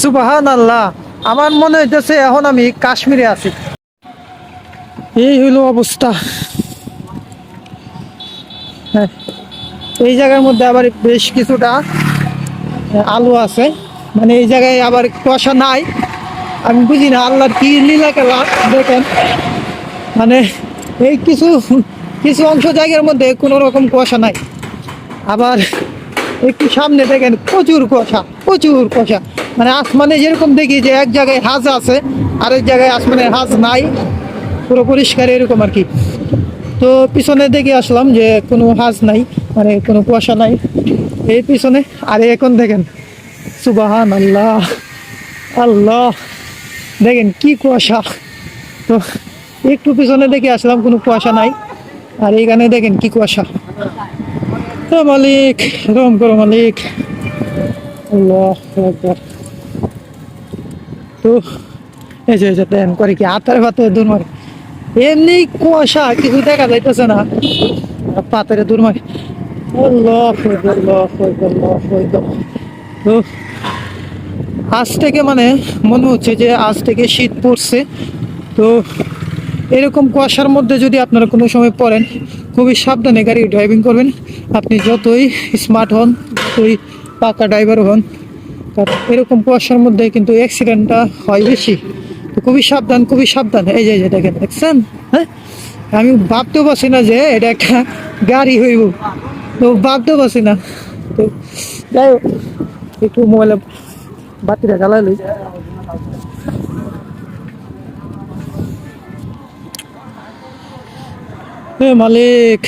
সুবাহান আল্লাহ আমার মনে হইতেছে এখন আমি কাশ্মীরে আছি। এই হইল অবস্থা। হ্যাঁ, এই জায়গার মধ্যে আবার বেশ কিছুটা আলু আছে। মানে এই জায়গায় আবার কুয়াশা নাই। আমি বুঝি না আল্লাহর কি লীলা খেলা দেখেন। মানে এই কিছু কিছু অংশ জায়গার মধ্যে কোনো রকম কুয়াশা নাই। আবার একটু সামনে দেখেন প্রচুর কুয়াশা। প্রচুর কুয়াশা মানে আসমানে যেরকম দেখি যে এক জায়গায় হাজ আছে, আরেক জায়গায় আসমানে হাজ নাই, পুরো পরিষ্কার এরকম আর কি। তো পিছনে দেখে আসলাম যে কোনো হাজ নাই মানে কোনো কুয়াশা নাই। এই পিছনে, আর এখন দেখেন সুবাহান আল্লাহ আল্লাহ দেখেন কি কুয়াশা। তো একটু পিছনে দেখে আসলাম কোনো কুয়াশা নাই, আর এইখানে দেখেন কি কুয়াশা। তো মালিক রম করো মালিক। আজ থেকে মানে মনে হচ্ছে যে আজ থেকে শীত পড়ছে। তো এরকম কুয়াশার মধ্যে যদি আপনারা কোনো সময় পড়েন, খুবই সাবধানে গাড়ি ড্রাইভিং করবেন। আপনি যতই স্মার্ট হন পাকা ড্রাইভার হন। কারণ এরকম কুয়াশার মধ্যে কিন্তু অ্যাক্সিডেন্টটা হয় বেশি। তো খুবই সাবধান খুবই সাবধান। এই যে যে দেখেন, দেখছেন? হ্যাঁ? আমি ভাবতেও পারছি না যে এটা একটা গাড়ি হইব। তো ভাবতেও পারছি না। তো যাই হোক, একটু মোবাইলে বাতিটা জ্বালাই লই। মালিক।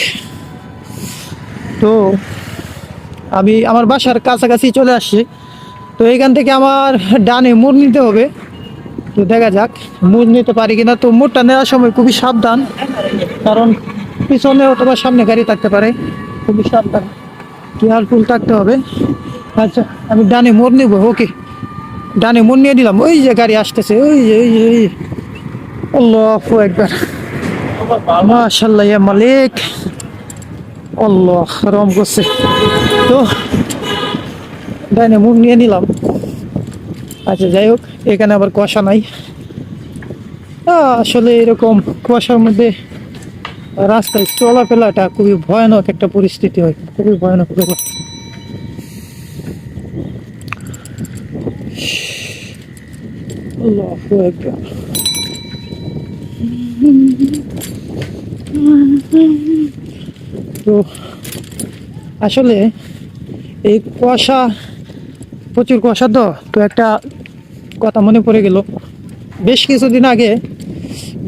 তো আমি আমার বাসার কাছাকাছি চলে আসছি। তো এইখান থেকে আমার ডানে মোড় নিতে হবে। তো দেখা যাক, মোড় নিতে পারি কিনা। তো মোড়টা নেওয়ার সময় খুবই সাবধান, কারণ পিছনে অথবা সামনে গাড়ি থাকতে পারে। খুবই সাবধান কেয়ারফুল থাকতে হবে। আচ্ছা আমি ডানে মোড় নিব, ওকে। ডানে মোড় নিয়ে দিলাম ওই যে গাড়ি আসতেছে, ওই যে ওই যে, ওই। আল্লাহ একবার মাশাল্লাহ মালিক। আল্লাহ রম করছে। তো? ডাইনে মুখ নিয়ে নিলাম। আচ্ছা যাই হোক, এখানে আবার কুয়াশা নাই। আসলে এরকম কুয়াশার মধ্যে রাস্তায় চলাফেরাটা খুবই ভয়ানক একটা পরিস্থিতি হয়, খুবই ভয়ানক ব্যাপার। তো, আসলে এই কুয়াশা, প্রচুর কুয়াশা তো তো একটা কথা মনে পড়ে গেল। বেশ কিছুদিন আগে,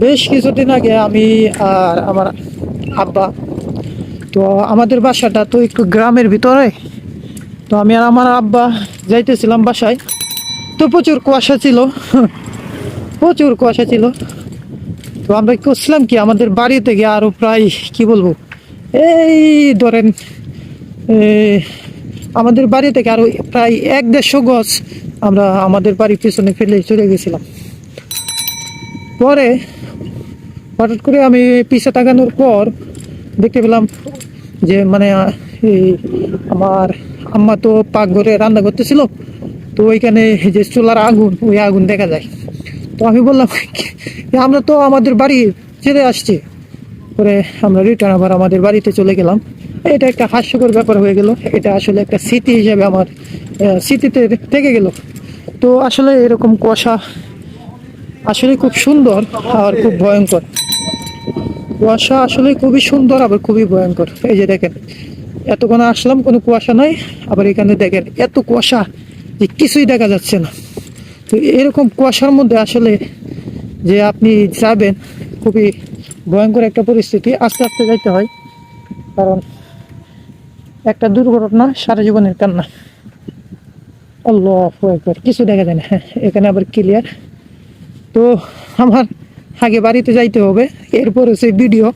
বেশ কিছুদিন আগে আমি আর আমার আব্বা, তো আমাদের বাসাটা তো একটু গ্রামের ভিতরে, তো আমি আর আমার আব্বা যাইতেছিলাম বাসায়। তো প্রচুর কুয়াশা ছিল, প্রচুর কুয়াশা ছিল। তো আমরা করছিলাম কি আমাদের বাড়ি থেকে আরও প্রায়, কি বলব? এই ধরেন আমাদের বাড়ি থেকে আরও প্রায় এক দেড়শো গছ আমরা আমাদের বাড়ির পিছনে ফেলে চলে গেছিলাম। পরে হঠাৎ করে আমি পিছে তাকানোর পর দেখতে পেলাম যে মানে এই আমার আম্মা তো পাকঘরে রান্না করতেছিল, তো ওইখানে যে চুলার আগুন, ওই আগুন দেখা যায়। তো আমি বললাম আমরা তো আমাদের বাড়ি ছেড়ে আসছি। পরে আমরা রিটার্ন আবার আমাদের বাড়িতে চলে গেলাম। এটা একটা হাস্যকর ব্যাপার হয়ে গেল। এটা আসলে একটা স্মৃতি হিসেবে আমার স্মৃতিতে থেকে গেল। তো আসলে এরকম কুয়াশা আসলে খুব সুন্দর আর খুব ভয়ঙ্কর। কুয়াশা আসলে খুবই সুন্দর, আবার খুবই ভয়ঙ্কর। এই যে দেখেন, এতক্ষণ আসলাম, কোনো কুয়াশা নাই। আবার এখানে দেখেন, এত কুয়াশা যে কিছুই দেখা যাচ্ছে না। তো এরকম কুয়াশার মধ্যে আসলে যে আপনি যাবেন, খুবই ভয়ঙ্কর একটা পরিস্থিতি। আস্তে আস্তে যাইতে হয়, কারণ একটা দুর্ঘটনা সারা জীবনের কান্না। আল্লাহ একবার কিছু দেখা যায় না। হ্যাঁ এখানে আবার ক্লিয়ার তো আমার আগে বাড়িতে যাইতে হবে, এরপর হচ্ছে ভিডিও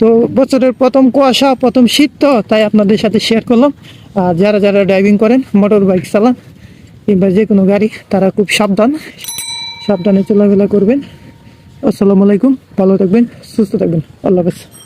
তো বছরের প্রথম কুয়াশা, প্রথম শীত তো, তাই আপনাদের সাথে শেয়ার করলাম। আর যারা যারা ড্রাইভিং করেন মোটর বাইক চালান, কিংবা যে কোনো গাড়ি, তারা খুব সাবধান। সাবধানে চলাফেরা করবেন। আসসালামু আলাইকুম, ভালো থাকবেন, সুস্থ থাকবেন। আল্লাহ হাফেজ।